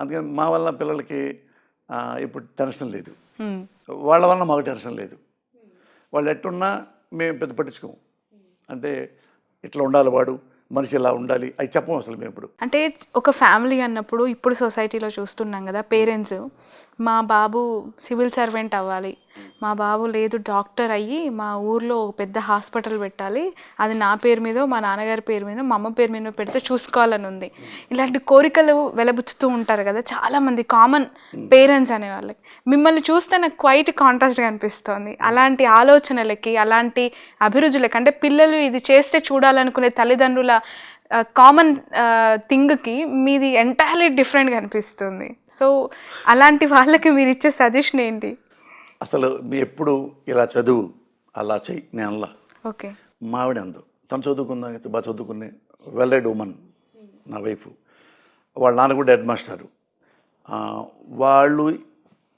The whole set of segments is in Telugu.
అందుకని మా వల్ల పిల్లలకి ఇప్పుడు టెన్షన్ లేదు. వాళ్ళ వల్ల మాకు టెన్షన్ లేదు. వాళ్ళు ఎట్టున్నా మేము పెద్ద పట్టించుకోము. అంటే ఇట్లా ఉండాలి వాడు మనిషి ఇలా ఉండాలి అవి చెప్పము అసలు మేము ఇప్పుడు అంటే ఒక ఫ్యామిలీ అన్నప్పుడు ఇప్పుడు సొసైటీలో చూస్తున్నాం కదా పేరెంట్స్. మా బాబు సివిల్ సర్వెంట్ అవ్వాలి. మా బాబు లేదు డాక్టర్ అయ్యి మా ఊర్లో ఒక పెద్ద హాస్పిటల్ పెట్టాలి. అది నా పేరు మీద మా నాన్నగారి పేరు మీద మా అమ్మ పేరు మీద పెడితే చూసుకోవాలని ఉంది. ఇలాంటి కోరికలు వెలబుచ్చుతూ ఉంటారు కదా చాలా మంది కామన్ పేరెంట్స్ అనే వాళ్ళకి. మిమ్మల్ని చూస్తే నాకు క్వైట్ కాంట్రాస్ట్గా అనిపిస్తుంది. అలాంటి ఆలోచనలకి అలాంటి అభిరుచులకి అంటే పిల్లలు ఇది చేస్తే చూడాలనుకునే తల్లిదండ్రుల కామన్ థింగ్కి మీది ఎంటైర్లీ డిఫరెంట్గా అనిపిస్తుంది. సో అలాంటి వాళ్ళకి మీరు ఇచ్చే సజెషన్ ఏంటి? అసలు మీ ఎప్పుడు ఇలా చదువు అలా చెయ్యి నేను అలా. ఓకే. మావిడ అందు. తను చదువుకుందా బాగా చదువుకునే వెల్ రెడ్ ఉమెన్ నా వైఫ్. వాళ్ళ నాన్న కూడా హెడ్ మాస్టరు. వాళ్ళు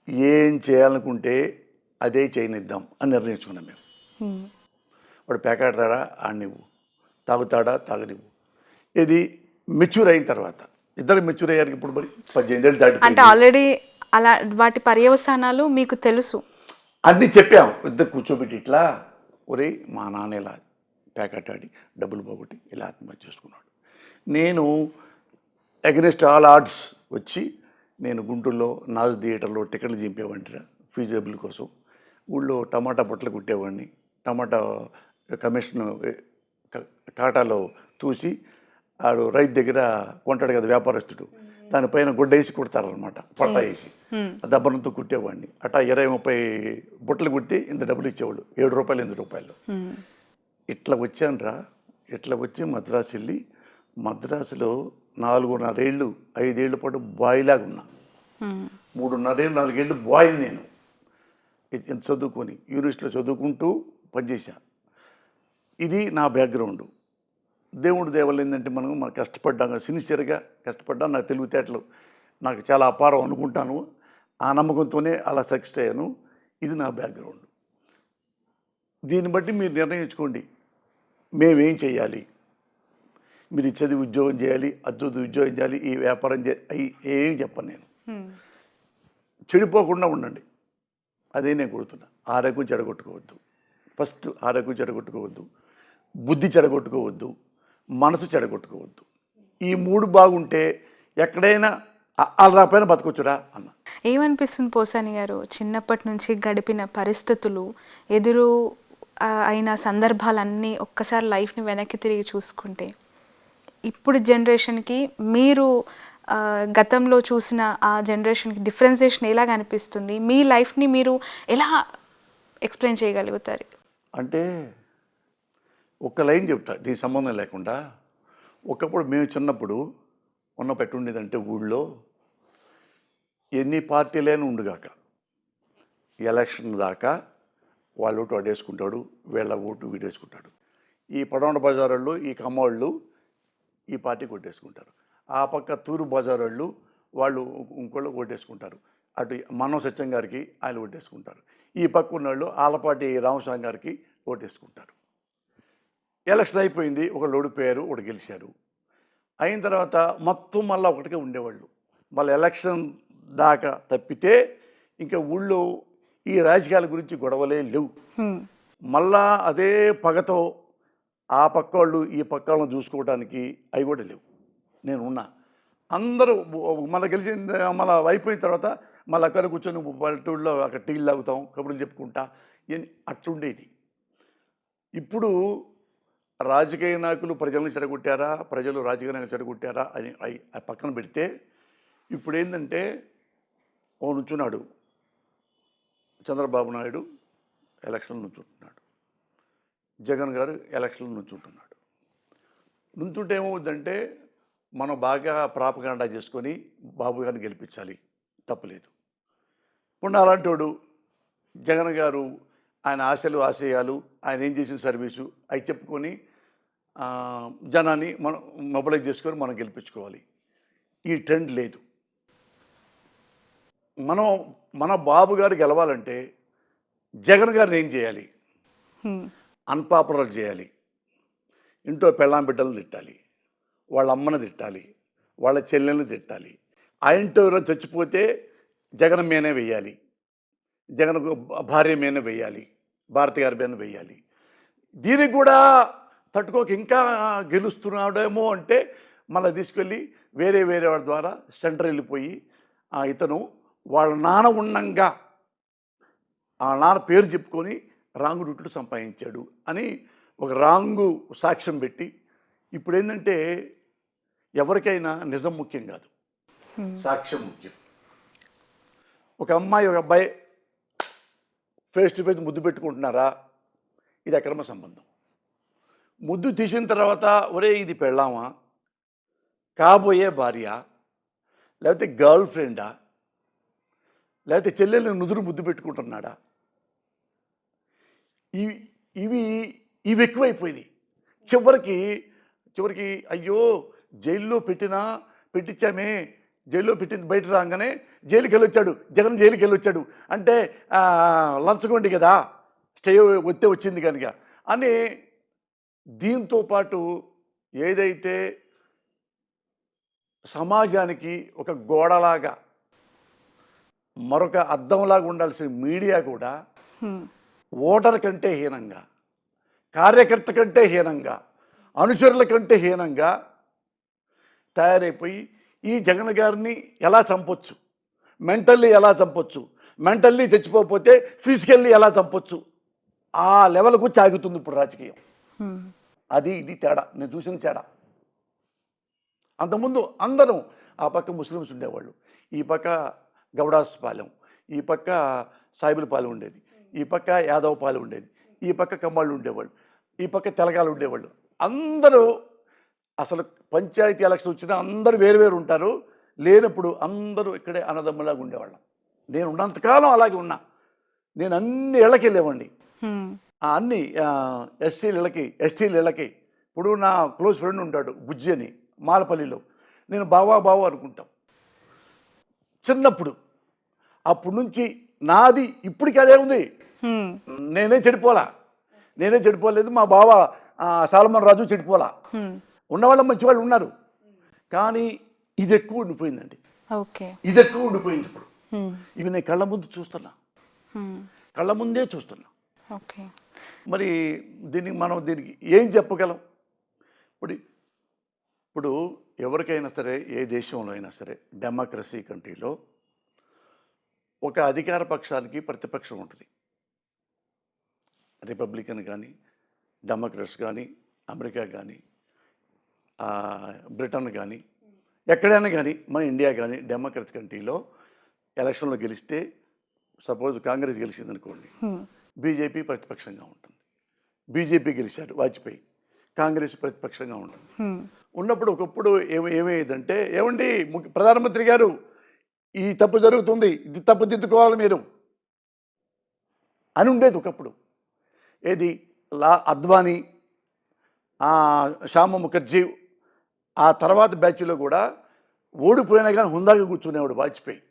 ఏం చేయాలనుకుంటే అదే చేయనిద్దాం అని నిర్ణయించుకున్నాం మేము. వాడు పేకాడతాడా? ఆడినివ్వు. తాగుతాడా? తాగనివ్వు. ఇది మెచ్యూర్ అయిన తర్వాత. ఇద్దరు మెచ్యూర్ అయ్యారు ఇప్పుడు మరి. పద్దెనిమిది ఏళ్ళు అంటే దాటి ఆల్రెడీ అలా వాటి పర్యవసానాలు మీకు తెలుసు. అన్నీ చెప్పాం. ఇద్దరు కూర్చోబెట్టి ఇట్లా ఒరే మా నాన్న ఇలా ప్యాకెట్ డబ్బులు పోగొట్టి ఇలా ఆత్మహత్య చేసుకున్నాడు. నేను అగెనిస్ట్ ఆల్ ఆర్ట్స్ వచ్చి నేను గుంటూరులో నాజ్ థియేటర్లో టికెట్లు చింపేవాడిరా ఫీజబుల్ కోసం. ఊళ్ళో టమాటా బొట్టలు కుట్టేవాడిని. టమాటా కమిషన్ కాటాలో చూసి ఆడు రైతు దగ్గర కొంటాడు కదా వ్యాపారస్తుడు. దానిపైన గుడ్డ వేసి కుడతారనమాట పట్టా వేసి. దబ్బనంతో కుట్టేవాడిని. అట్టా ఇరవై ముప్పై బుట్టలు కుట్టి ఇంత డబ్బులు ఇచ్చేవాళ్ళు. ఏడు రూపాయలు ఎనిమిది రూపాయలు. హ్మ్. ఇట్లా వచ్చానురా ఇట్లా వచ్చి మద్రాసు వెళ్ళి మద్రాసులో నాలుగున్నరేళ్ళు ఐదేళ్ళ పాటు బాయిలాగా ఉన్నా. మూడున్నరేళ్ళు నాలుగేళ్ళు బాయ్ నేను. చదువుకొని యూనివర్సిటీలో చదువుకుంటూ పనిచేశా. ఇది నా బ్యాక్గ్రౌండ్. దేవుడు దేవలు ఏంటంటే మనం మనం కష్టపడ్డాం సిన్సియర్గా కష్టపడ్డా నా తెలివితేటలు. నాకు చాలా అపారం అనుకుంటాను. ఆ నమ్మకంతోనే అలా సక్సెస్ అయ్యాను. ఇది నా బ్యాక్గ్రౌండ్. దీన్ని బట్టి మీరు నిర్ణయించుకోండి. మేమేం చేయాలి? మీరు ఇచ్చేది ఉద్యోగం చేయాలి అద్భుత ఉద్యోగం చేయాలి ఈ వ్యాపారం చేయాలి ఏం చెప్పను నేను. చెడిపోకుండా ఉండండి. అదే నేను కొడుతున్నా ఆరోగ్యం చెడగొట్టుకోవద్దు. ఫస్ట్ ఆరోగ్యం చెడగొట్టుకోవద్దు. బుద్ధి చెడగొట్టుకోవద్దు. మనసు చెడగొట్టుకోవద్దు. ఈ మూడు బాగుంటే ఎక్కడైనా అలా పైన బతకొచ్చురా అన్న. ఏమనిపిస్తుంది పోసాని గారు? చిన్నప్పటి నుంచి గడిపిన పరిస్థితులు ఎదురు అయిన సందర్భాలన్నీ ఒక్కసారి లైఫ్ని వెనక్కి తిరిగి చూసుకుంటే ఇప్పుడు జనరేషన్కి మీరు గతంలో చూసిన ఆ జనరేషన్కి డిఫరెన్సేషన్ ఎలాగ అనిపిస్తుంది? మీ లైఫ్ని మీరు ఎలా ఎక్స్ప్లెయిన్ చేయగలుగుతారు? అంటే ఒక లైన్ చెప్తా దీనికి సంబంధం లేకుండా. ఒకప్పుడు మేము చిన్నప్పుడు ఉన్న పెట్టుండేదంటే ఊళ్ళో ఎన్ని పార్టీలైనా ఉండుగాక. ఎలక్షన్ దాకా వాళ్ళ ఓటు వాడేసుకుంటాడు వీళ్ళ ఓటు వీడేసుకుంటాడు. ఈ పడవండ బజారోళ్ళు ఈ కమ్మోళ్ళు ఈ పార్టీ కొట్టేసుకుంటారు. ఆ పక్క తూరు బజారోళ్ళు వాళ్ళు ఇంకోళ్ళు ఓటేసుకుంటారు అటు మనో సత్యం గారికి ఆయన ఓటేసుకుంటారు ఈ పక్క ఉన్న వాళ్ళు ఆలపాటి రామస్వామి గారికి ఓటేసుకుంటారు ఎలక్షన్ అయిపోయింది ఒకళ్ళు ఓడిపోయారు ఒకటి గెలిచారు. అయిన తర్వాత మొత్తం మళ్ళీ ఒకటిగా ఉండేవాళ్ళు. మళ్ళీ ఎలక్షన్ దాకా తప్పితే ఇంకా ఊళ్ళో ఈ రాజకీయాల గురించి గొడవలే లేవు. మళ్ళా అదే పగతో ఆ పక్క వాళ్ళు ఈ పక్క వాళ్ళని చూసుకోవడానికి అవి కూడా లేవు. నేను ఉన్నా. అందరూ మన గెలిచిన మన అయిపోయిన తర్వాత మళ్ళీ అక్కడ కూర్చొని పల్లెటూళ్ళలో అక్కడ టీలు తాగుతాం కబుర్లు చెప్పుకుంటా అట్లుండేది. ఇప్పుడు రాజకీయ నాయకులు ప్రజలను చెడగొట్టారా? ప్రజలు రాజకీయ నాయకులు చెడగొట్టారా? అని ఆ పక్కన పెడితే ఇప్పుడు ఏంటంటే ఓ నుంచున్నాడు. చంద్రబాబు నాయుడు ఎలక్షన్లు నుంచుంటున్నాడు. జగన్ గారు ఎలక్షన్లు నుంచుంటున్నాడు. నుంచుంటే ఏమవుతుందంటే మనం బాగా ప్రాపగాండా చేసుకొని బాబు గారిని గెలిపించాలి. తప్పలేదు. ఇప్పుడు అలాంటివాడు జగన్ గారు ఆయన ఆశలు ఆశయాలు ఆయన ఏం చేసిన సర్వీసు అవి చెప్పుకొని జనాన్ని మనం మొబిలైజ్ చేసుకొని మనం గెలిపించుకోవాలి. ఈ ట్రెండ్ లేదు. మనం మన బాబు గారు గెలవాలంటే జగన్ గారిని ఏం చేయాలి. అన్పాపులర్ చేయాలి. ఇంట్లో పెళ్ళాం బిడ్డలను తిట్టాలి. వాళ్ళ అమ్మని తిట్టాలి. వాళ్ళ చెల్లెల్ని తిట్టాలి. ఆయనతో ఎవరైనా చచ్చిపోతే జగన్ మీనే వేయాలి. జగన్ భార్య మీన వేయాలి. భారతి గారి మీద వేయాలి. దీనికి కూడా తట్టుకోక ఇంకా గెలుస్తున్నాడేమో అంటే మళ్ళీ తీసుకెళ్ళి వేరే వేరే వాడి ద్వారా సెంటర్ వెళ్ళిపోయి ఆ ఇతను వాళ్ళ నాన్న ఉండంగా ఆ నాన్న పేరు చెప్పుకొని రాంగు రూట్లు సంపాదించాడు అని ఒక రాంగు సాక్ష్యం పెట్టి ఇప్పుడు ఏంటంటే ఎవరికైనా నిజం ముఖ్యం కాదు. సాక్ష్యం ముఖ్యం. ఒక అమ్మాయి ఒక అబ్బాయి ఫేస్ టు ఫేస్ ముద్దు పెట్టుకుంటున్నారా? ఇది అక్రమ సంబంధం. ముద్దు తీసిన తర్వాత ఒరే ఇది పెళ్ళామా? కాబోయే భార్య? లేకపోతే గర్ల్ ఫ్రెండా? లేకపోతే చెల్లెల్ని నుదురు ముద్దు పెట్టుకుంటున్నాడా? ఇవి ఇవి ఇవి ఎక్కువైపోయినాయి. చివరికి చివరికి అయ్యో జైల్లో పెట్టినా పెట్టించామే జైల్లో పెట్టింది బయట రాగానే జైలుకి వెళ్ళొచ్చాడు జగన్ జైలుకి వెళ్ళొచ్చాడు అంటే లంచగొండి కదా స్టే ఒత్తే వచ్చింది కనుక. అని దీంతో పాటు ఏదైతే సమాజానికి ఒక గోడలాగా మరొక అద్దంలాగా ఉండాల్సిన మీడియా కూడా. ఓటర్ కంటే హీనంగా కార్యకర్త కంటే హీనంగా అనుచరుల కంటే హీనంగా తయారైపోయి ఈ జగన్ గారిని ఎలా చంపొచ్చు మెంటల్లీ ఎలా చంపొచ్చు మెంటల్లీ చచ్చిపోతే ఫిజికల్లీ ఎలా చంపొచ్చు ఆ లెవెల్కు చాగుతుంది ఇప్పుడు రాజకీయం. అది ఇది తేడా నేను చూసిన తేడా. అంతకుముందు అందరం ఆ పక్క ముస్లిమ్స్ ఉండేవాళ్ళు ఈ పక్క గౌడాస్ పాలెం ఈ పక్క సాయిబుల పాలెం ఉండేది ఈ పక్క యాదవ్ పాలెం ఉండేది ఈ పక్క కమ్మాళ్ళు ఉండేవాళ్ళు ఈ పక్క తెలగాలు ఉండేవాళ్ళు. అందరూ అసలు పంచాయతీ ఎలక్షన్ వచ్చినా అందరూ వేరు వేరు ఉంటారు లేనప్పుడు అందరూ ఇక్కడే అన్నదమ్ములాగా ఉండేవాళ్ళం. నేను ఉన్నంతకాలం అలాగే ఉన్నా. నేను అన్ని ఇళ్ళకి వెళ్ళేవాడిని అన్ని ఎస్సీల ఇళ్ళకి ఎస్టీల ఇళ్ళకి ఇప్పుడు నా క్లోజ్ ఫ్రెండ్ ఉంటాడు బుజ్జి అని మాలపల్లిలో. నేను బావా బావా అనుకుంటాం. చిన్నప్పుడు. అప్పటి నుంచి నాది ఇప్పటికి అదే ఉంది. నేనే చెడిపోలా నేనే చెడిపోలేదు మా బావ సాలమన్ రాజు చెడిపోలా. ఉన్నవాళ్ళ మంచి వాళ్ళు ఉన్నారు. కానీ ఇది ఎక్కువ ఉండిపోయిందండి. ఇది ఎక్కువ ఉండిపోయింది ఇప్పుడు. ఇవి నేను కళ్ళ ముందు చూస్తున్నా. కళ్ళ ముందే చూస్తున్నా. ఓకే. మరి దీనికి మనం దీనికి ఏం చెప్పగలం? ఇప్పుడు ఇప్పుడు ఎవరికైనా సరే ఏ దేశంలో అయినా సరే డెమోక్రసీ కంట్రీలో ఒక అధికార పక్షానికి ప్రతిపక్షం ఉంటుంది. రిపబ్లికన్ కానీ డెమోక్రట్స్ కానీ అమెరికా కానీ బ్రిటన్ కానీ ఎక్కడైనా కానీ మన ఇండియా కానీ డెమోక్రట్స్ కంట్రీలో ఎలక్షన్లో గెలిస్తే సపోజ్ కాంగ్రెస్ గెలిచిందనుకోండి బీజేపీ ప్రతిపక్షంగా ఉంటుంది. బీజేపీ గెలిచారు వాజ్పేయి. కాంగ్రెస్ ప్రతిపక్షంగా ఉంటుంది. ఉన్నప్పుడు ఒకప్పుడు ఏమి ఏమయ్యేదంటే ఏమండి ముఖ్య ప్రధానమంత్రి గారు ఈ తప్పు జరుగుతుంది ఇది తప్పు దిద్దుకోవాలి మీరు. అని ఉండేది ఒకప్పుడు. ఏది? లా అద్వానీ శ్యామ ముఖర్జీ ఆ తర్వాత బ్యాచ్లో కూడా ఓడిపోయినా కానీ హుందాగా కూర్చునేవాడు వాజ్పేయి.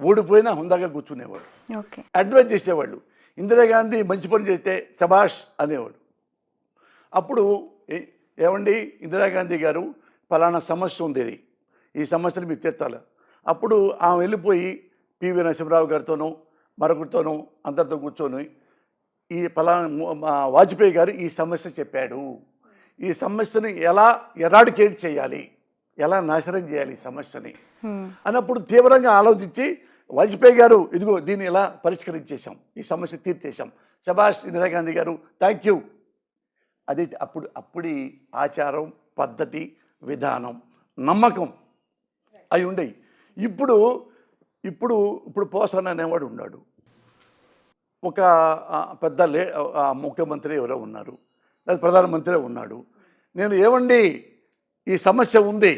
ఓడిపోయినా హుందాగా కూర్చునేవాడు. అడ్వైజ్ చేసేవాళ్ళు. ఇందిరాగాంధీ మంచి పని చేస్తే శబాష్ అనేవాడు. అప్పుడు ఏమండి ఇందిరాగాంధీ గారు ఫలానా సమస్య ఉంది ఇది. ఈ సమస్యను మీకు తెచ్చాలి అప్పుడు ఆమె వెళ్ళిపోయి పివి నరసింహరావు గారితోనూ మరొకరితోనూ అందరితో కూర్చొని ఈ ఫలానా వాజ్పేయి గారు ఈ సమస్య చెప్పాడు. ఈ సమస్యని ఎలా ఎరాడికేట్ చేయాలి? ఎలా నాశనం చేయాలి ఈ సమస్యని. అన్నప్పుడు తీవ్రంగా ఆలోచించి వాజ్పేయి గారు ఇదిగో దీన్ని ఇలా పరిష్కరించేశాం ఈ సమస్య తీర్చేశాం. శభాష్ ఇందిరాగాంధీ గారు థ్యాంక్ యూ అది అప్పుడు అప్పుడు ఆచారం పద్ధతి విధానం నమ్మకం అవి ఉండేవి ఇప్పుడు ఇప్పుడు ఇప్పుడు పోసన్ అనేవాడు ఉన్నాడు. ఒక పెద్ద లే ముఖ్యమంత్రి ఎవరో ఉన్నారు లేదా ప్రధానమంత్రి ఉన్నాడు. నేను ఏమండి ఈ సమస్య ఉంది.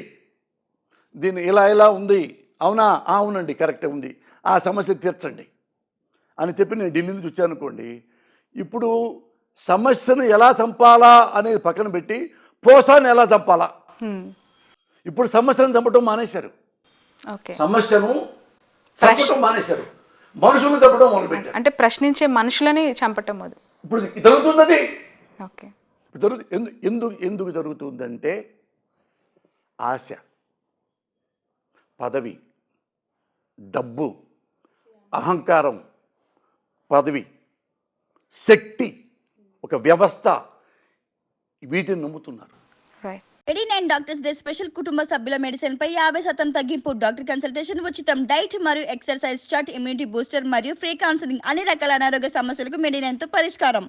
దీన్ని ఇలా ఇలా ఉంది. అవునా? అవునండి. కరెక్టే ఉంది. ఆ సమస్య తీర్చండి. అని చెప్పి నేను ఢిల్లీ నుంచి వచ్చాను అనుకోండి. ఇప్పుడు సమస్యను ఎలా చంపాలా అనేది పక్కన పెట్టి పోసాన్ని ఎలా చంపాలా. ఇప్పుడు సమస్యను చంపటం మానేశారు. సమస్యను చంపటం మానేశారు. మనుషులను చంపడం మొదలుపెట్టారు. అంటే ప్రశ్నించే మనుషులని చంపటం అది ఇప్పుడు జరుగుతున్నది. ఓకే. జరుగు ఎందుకు ఎందుకు జరుగుతుందంటే ఆశ పదవి డబ్బు అహంకారం పదవి శక్తి ఒక వ్యవస్థ వీటిని నమ్ముతున్నారు. Right eighty nine doctors day special కుటుంబ సభ్యుల మెడిసిన్ పై యాభై శాతం తగ్గింపు డాక్టర్ కన్సల్టేషన్ ఉచితం డైట్ మరియు ఎక్సర్సైజ్ చార్ట్ ఇమ్యూనిటీ బూస్టర్ మరియు ఫ్రీ కౌన్సిలింగ్ అన్ని రకాల అనారోగ్య సమస్యలకు మెడినైన్తో పరిష్కారం.